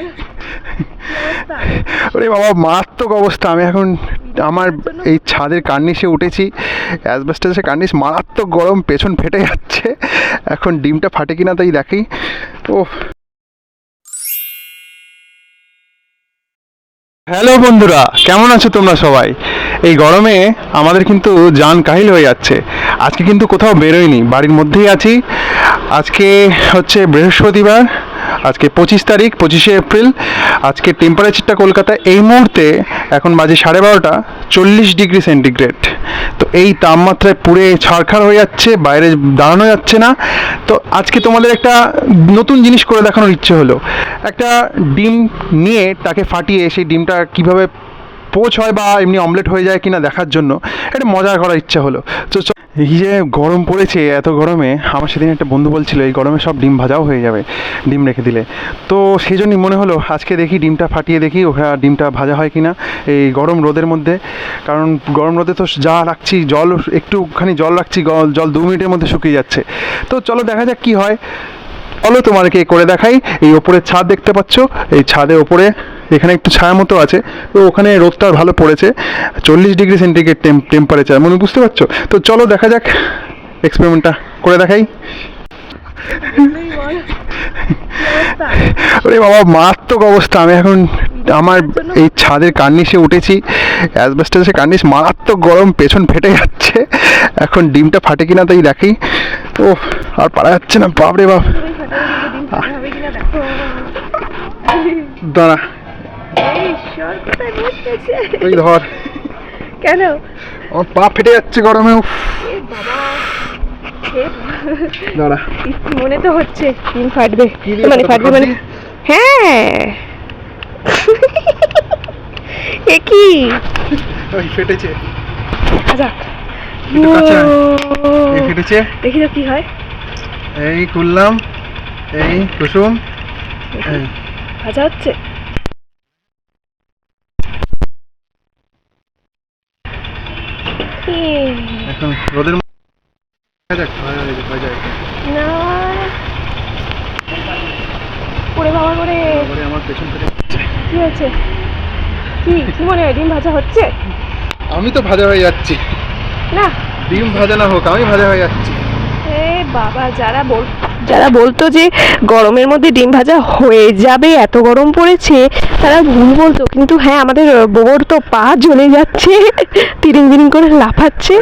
ওরে বাবা মারাত্মক অবস্থা। আমি এখন আমার এই ছাদের কার্নিশে উঠেছি। অ্যাসবেস্টাসের কার্নিশ মারাত্মক গরম পেছন ফেটে যাচ্ছে। এখন ডিমটা ফাটে কিনা তাই দেখি ও হ্যালো বন্ধুরা কেমন আছো তোমরা সবাই? এই গরমে আমাদের কিন্তু যান কাহিল হয়ে যাচ্ছে। আজকে কিন্তু কোথাও বেরোয়নি বাড়ির মধ্যেই আছি। আজকে হচ্ছে বৃহস্পতিবার। আজকে পঁচিশ তারিখ, পঁচিশে এপ্রিল। আজকে টেম্পারেচারটা কলকাতা এই মুহূর্তে এখন বাজে সাড়ে বারোটা, চল্লিশ ডিগ্রি সেন্টিগ্রেড তো এই তাপমাত্রায় পুরে ছাড়খাড় হয়ে যাচ্ছে, বাইরে দাঁড়ানো যাচ্ছে না। তো আজকে তোমাদের একটা নতুন জিনিস করে দেখানোর ইচ্ছে হলো। একটা ডিম নিয়ে তাকে ফাটিয়ে সেই ডিমটা কীভাবে পোচ হয় বা এমনি অমলেট হয়ে যায় কিনা দেখার জন্য একটা মজা করার ইচ্ছা হলো। তো এই যে গরম পড়েছে, এত গরমে আমার সেদিন একটা বন্ধু বলছিল, এই গরমে সব ডিম ভাজাও হয়ে যাবে, ডিম রেখে দিলে। তো সেই জন্যই মনে হলো, আজকে দেখি ডিমটা ফাটিয়ে দেখি ওখানে ডিমটা ভাজা হয় কিনা এই গরম রোদের মধ্যে। কারণ গরম রোদে তো যা রাখছি, জল একটুখানি জল রাখছি জল দু মিনিটের মধ্যে শুকিয়ে যাচ্ছে। তো চলো দেখা যাক কি হয়। চলো তোমাদেরকে করে দেখাই। এই ওপরে ছাদ দেখতে পাচ্ছ। এই ছাদের ওপরে এখানে একটু ছায়া মতো আছে। তো ওখানে রোদটা ভালো পড়েছে। চল্লিশ ডিগ্রি সেন্টিগ্রেড টেম্পারেচার মনে বুঝতে পারছ? তো চলো দেখা যাক। এক্সপেরিমেন্টটা করে দেখাই। ওরে বাবা মারাত্মক অবস্থা। আমি এখন আমার এই ছাদের কার্নিশে উঠেছি। অ্যাসবেস্টাসের কার্নিশ মারাত্মক গরম পেছন ফেটে যাচ্ছে। এখন ডিমটা ফাটে কিনা তাই দেখি ও আর পারা যাচ্ছে না। বাপরে বাপ। দাঁড়া। ওই ধর। কেন? আমার পা ফেটে যাচ্ছে গরমে দাঁড়া। মনে তো হচ্ছে ডিম ফাটবে। মানে ফাটবে? মানে হ্যাঁ। এ কি? ওই ফেটেছে। আচ্ছা। ফেটেছে। দেখি তো কি হয়। এই খুললাম। এই কুসুম? ভাজা হচ্ছে। এ, এখন রোদের না। ওরে বাবা করে আমার পেছন ফেটে কি হয়েছে? কি কি মনে হয় ডিম ভাজা হচ্ছে? আমি তো ভাজা হয়ে যাচ্ছি। না। ডিম ভাজা না হোক আমি ভাজা হয়ে যাচ্ছি। এ বাবা যারা বল যারা বলতো যে গরমের মধ্যে ডিম ভাজা হয়ে যাবে এত গরম পড়েছে তারা ভুল বলতো। কিন্তু হ্যাঁ আমাদের বউর তো পা জ্বলে যাচ্ছে তিরিং তিরিং করে লাফাচ্ছে।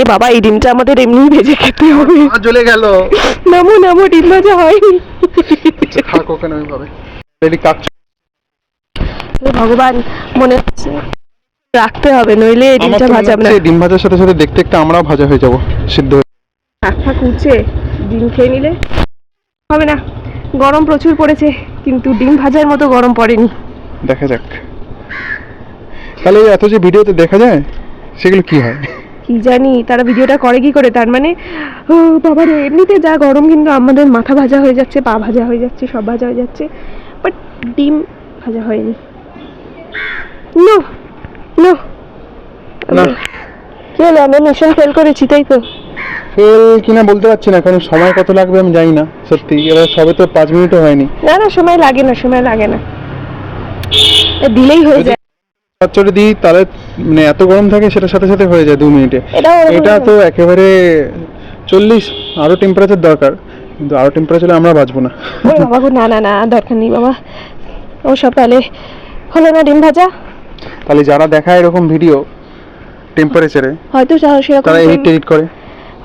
এ বাবা এই ডিমটা আমাদের এমনি ভেজে খেতে হবে। জ্বলে গেল। নামো নামো ডিম ভাজা হয়নি থাক হে ভগবান মনে হচ্ছে রাখতে হবে নইলে ডিমটা ভাজা ডিম ভাজার সাথে সাথে দেখতে দেখতে আমরাও ভাজা হয়ে যাব সিদ্ধ ফাঁক উঠছে ডিম খেয়ে নিলে হবে না। গরম প্রচুর পড়েছে কিন্তু ডিম ভাজার মতো গরম পড়েনি। দেখা যাক। তাহলে এত যে ভিডিওতে দেখা যায় সেগুলো কি হয়? কি জানি তারা ভিডিওটা করে কি করে? তার মানে ও বাবা রে এমনিতে যা গরম কিন্তু আমাদের মাথা ভাজা হয়ে যাচ্ছে পা ভাজা হয়ে যাচ্ছে সব ভাজা হয়ে যাচ্ছে বাট ডিম ভাজা হয়নি। No no. না। কি হলো আমরা মিশন ফেল করেছি তাই তো। ফেল কিনা বলতে পারছি না কারণ সময় কত লাগবে আমি জানি না সত্যি। এবার সবে তো পাঁচ মিনিটও হয়নি। না না সময় লাগে না সময় লাগে না। এ দিলেই হয়ে যায়। চচ্চড়ি দিই তাহলে মানে এত গরম থাকে সেটার সাথে সাথে হয়ে যায় দু মিনিটে। এটা তো একেবারে চল্লিশ আরও টেম্পারেচার দরকার। কিন্তু আরও টেম্পারেচারে আমরা বাঁচবো না। বাবা না না না দরকার নেই বাবা। ও সব তাহলে হলো না ডিম ভাজা? তাহলে যারা দেখায় এরকম ভিডিও টেম্পারেচারে হয়তো তারা এডিট টেডিট করে।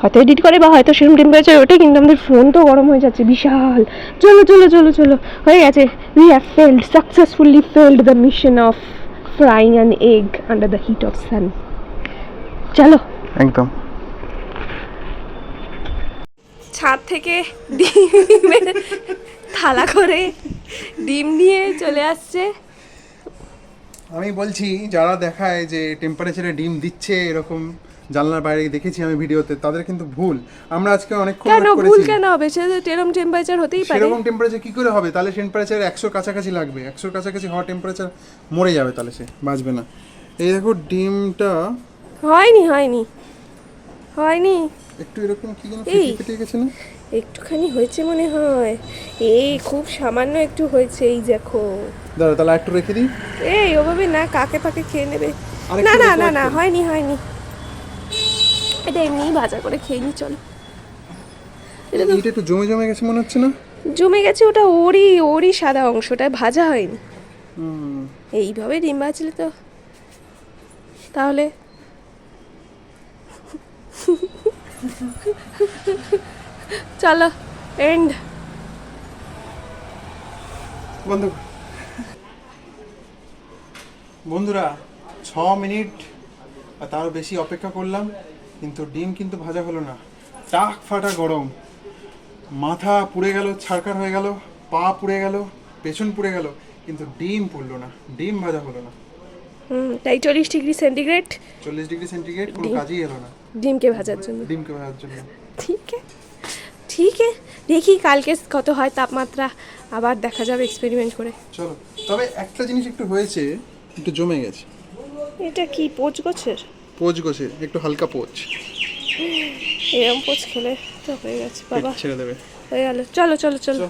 হয়তো এডিট করে বা হয়তো সেরকম টেম্পারেচার ওঠে কিন্তু আমাদের ফোন তো গরম হয়ে যাচ্ছে বিশাল। চলো চলো চলো চলো। হয়ে গেছে। We have failed successfully failed the mission of frying an egg under the heat of sun চলো। একদম। ছাদ থেকে ডিমের থালা করে ডিম নিয়ে চলে আসছে। আমি বলছি যারা দেখায় যে টেম্পারেচারে ডিম দিচ্ছে এরকম জানলার বাইরে দেখেছি আমি ভিডিওতে তাদের কিন্তু ভুল। আমরা আজকে অনেকক্ষণ কেন ভুল কেন হবে? সে এরকম টেম্পারেচার হতেই পারে। সেরকম টেম্পারেচার কি করে হবে? তাহলে টেম্পারেচার একশোর কাছাকাছি লাগবে। একশোর কাছাকাছি হওয়া টেম্পারেচার মরে যাবে তাহলে সে বাঁচবে না। এই দেখো ডিমটা হয়নি হয়নি। হয়নি। একটু এরকম কি যেন ফেটে গেছে না? একটুখানি হয়েছে মনে হয়। এই খুব সামান্য একটু হয়েছে এই দেখো। দাঁড়া তাহলে একটু রেখে দিই। এই ওভাবে না কাকে পাকে খেয়ে নেবে? না না না না হয়নি হয়নি। এটা এমনিই ভাজা করে খেয়ে নি চলো। এটা তো এটা একটু জমে জমে গেছে মনে হচ্ছে না? জমে গেছে ওটা ওরই ওরই সাদা অংশটা ভাজা হয়নি। এইভাবে ডিম ভাজলে তো তাহলে চলো এন্ড বন্ধ। বন্ধুরা ছ মিনিট আর তারও বেশি অপেক্ষা করলাম। কিন্তু ডিম কিন্তু ভাজা হলো না। টাক ফাটা গরম। মাথা পুড়ে গেল ছাড়কার হয়ে গেল পা পুড়ে গেল পেছন পুড়ে গেল কিন্তু ডিম পুড়লো না। ডিম ভাজা হলো না। তাই চল্লিশ ডিগ্রি সেন্টিগ্রেড? চল্লিশ ডিগ্রি সেন্টিগ্রেড কোনো ডিম। কাজই এলো না। ডিমকে ভাজার জন্য। ডিমকে ভাজার জন্য। ঠিক ঠিক দেখি কালকে কত হয় তাপমাত্রা আবার দেখা যাবে এক্সপেরিমেন্ট করে। চলো তবে একটা জিনিস একটু হয়েছে একটু জমে গেছে। এটা কি পোচ গোছের? পোচ গোছে একটু হালকা পোচ। এরম পোচ খেলে তো হয়ে গেছে বাবা। ছেড়ে দেবে। হয়ে গেল। চলো চলো চলো। চলো।